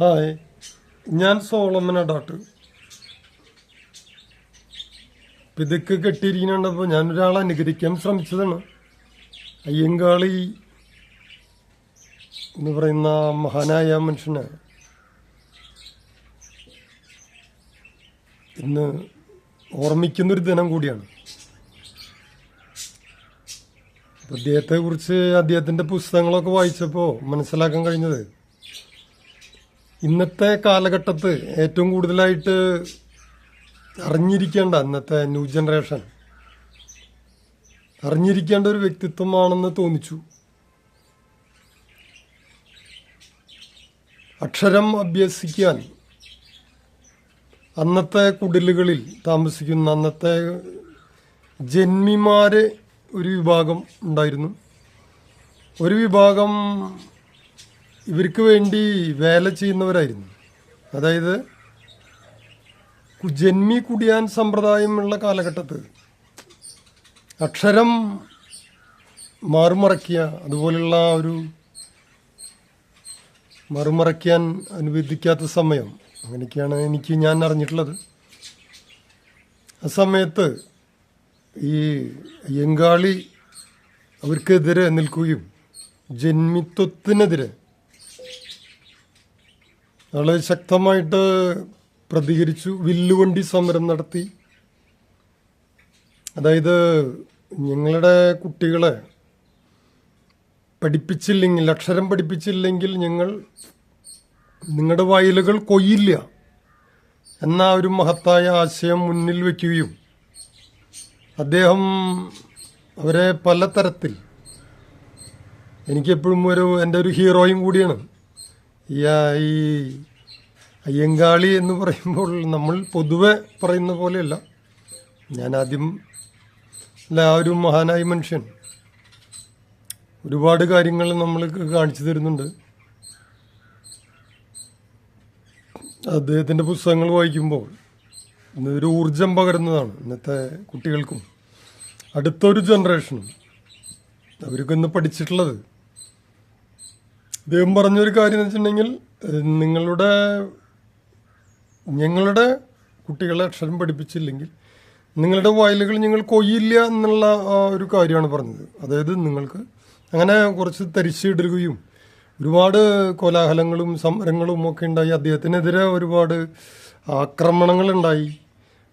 Hi ഞാൻ സോളമ്മന doctor. പിതുക്ക് ഇതൊക്കെ കെട്ടിയിരിക്കണപ്പോൾ ഞാനൊരാളെ അനുകരിക്കാൻ ശ്രമിച്ചതാണ്. അയ്യങ്കാളി എന്ന് പറയുന്ന മഹാനായ മനുഷ്യനെ ഇന്ന് ഓർമ്മിക്കുന്നൊരു ദിനം കൂടിയാണ്. അദ്ദേഹത്തെക്കുറിച്ച് അദ്ദേഹത്തിന്റെ പുസ്തകങ്ങളൊക്കെ വായിച്ചപ്പോൾ മനസ്സിലാക്കാൻ കഴിഞ്ഞത് ഇന്നത്തെ കാലഘട്ടത്ത് ഏറ്റവും കൂടുതലായിട്ട് അറിഞ്ഞിരിക്കേണ്ട അന്നത്തെ ന്യൂ ജനറേഷൻ അറിഞ്ഞിരിക്കേണ്ട ഒരു വ്യക്തിത്വമാണെന്ന് തോന്നിച്ചു. അക്ഷരം അഭ്യസിക്കാൻ അന്നത്തെ കുടിലുകളിൽ താമസിക്കുന്ന അന്നത്തെ ജന്മിമാരെ ഒരു വിഭാഗം ഉണ്ടായിരുന്നു. ഒരു വിഭാഗം ഇവർക്ക് വേണ്ടി വേല ചെയ്യുന്നവരായിരുന്നു. അതായത് ജന്മി കുടിയാൻ സമ്പ്രദായമുള്ള കാലഘട്ടത്ത് അക്ഷരം മാറുമറക്കിയ അതുപോലുള്ള ഒരു മറുമറയ്ക്കാൻ അനുവദിക്കാത്ത സമയം അങ്ങനെയൊക്കെയാണ് എനിക്ക് ഞാൻ അറിഞ്ഞിട്ടുള്ളത്. ആ സമയത്ത് ഈ അയ്യങ്കാളി അവർക്കെതിരെ നിൽക്കുകയും ജന്മിത്വത്തിനെതിരെ വളരെ ശക്തമായിട്ട് പ്രതികരിച്ചു. വില്ലുവണ്ടി സമരം നടത്തി. അതായത് ഞങ്ങളുടെ കുട്ടികളെ പഠിപ്പിച്ചില്ലെങ്കിൽ അക്ഷരം പഠിപ്പിച്ചില്ലെങ്കിൽ ഞങ്ങൾ നിങ്ങളുടെ വയലുകൾ കൊയ്യില്ല എന്ന ഒരു മഹത്തായ ആശയം മുന്നിൽ വയ്ക്കുകയും അദ്ദേഹം അവരെ പലതരത്തിൽ എനിക്കെപ്പോഴും ഒരു എന്റെ ഒരു ഹീറോയും കൂടിയാണ്. ഈ അയ്യങ്കാളി എന്ന് പറയുമ്പോൾ നമ്മൾ പൊതുവെ പറയുന്ന പോലെയല്ല. ഞാൻ ആദ്യം അല്ല ആ ഒരു മഹാനായ മനുഷ്യൻ. ഒരുപാട് കാര്യങ്ങൾ നമ്മൾക്ക് കാണിച്ചു തരുന്നുണ്ട്. അദ്ദേഹത്തിന്റെ പുസ്തകങ്ങൾ വായിക്കുമ്പോൾ ഒരു ഊർജം പകരുന്നതാണ് ഇന്നത്തെ കുട്ടികൾക്കും. അടുത്തൊരു ജനറേഷനും അവർക്കൊന്ന് പഠിച്ചിട്ടുള്ളത് അദ്ദേഹം പറഞ്ഞൊരു കാര്യം എന്ന് വെച്ചിട്ടുണ്ടെങ്കിൽ നിങ്ങളുടെ ഞങ്ങളുടെ കുട്ടികളെ അക്ഷരം പഠിപ്പിച്ചില്ലെങ്കിൽ നിങ്ങളുടെ വയലുകൾ ഞങ്ങൾ കൊയ്യില്ല എന്നുള്ള ഒരു കാര്യമാണ് പറഞ്ഞത്. അതായത് നിങ്ങൾക്ക് അങ്ങനെ കുറച്ച് തരിച്ചിടുകയും ഒരുപാട് കോലാഹലങ്ങളും സമരങ്ങളും ഒക്കെ ഉണ്ടായി. അദ്ദേഹത്തിനെതിരെ ഒരുപാട് ആക്രമണങ്ങളുണ്ടായി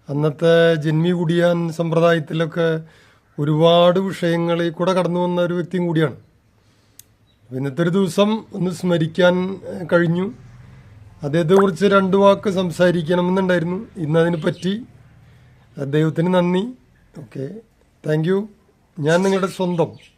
അന്നത്തെ ജന്മി കുടിയാൻ സമ്പ്രദായത്തിലൊക്കെ ഒരുപാട് വിഷയങ്ങളിൽ കൂടെ കടന്നു വന്ന ഒരു വ്യക്തിയും കൂടിയാണ്. ഇന്നത്തെ ഒരു ദിവസം ഒന്ന് സ്മരിക്കാൻ കഴിഞ്ഞു. അദ്ദേഹത്തെക്കുറിച്ച് രണ്ട് വാക്ക് സംസാരിക്കണമെന്നുണ്ടായിരുന്നു. ഇന്ന് അതിന് പറ്റി ദൈവത്തിന് നന്ദി. ഓക്കെ. Thank you. ഞാൻ നിങ്ങളുടെ സ്വന്തം.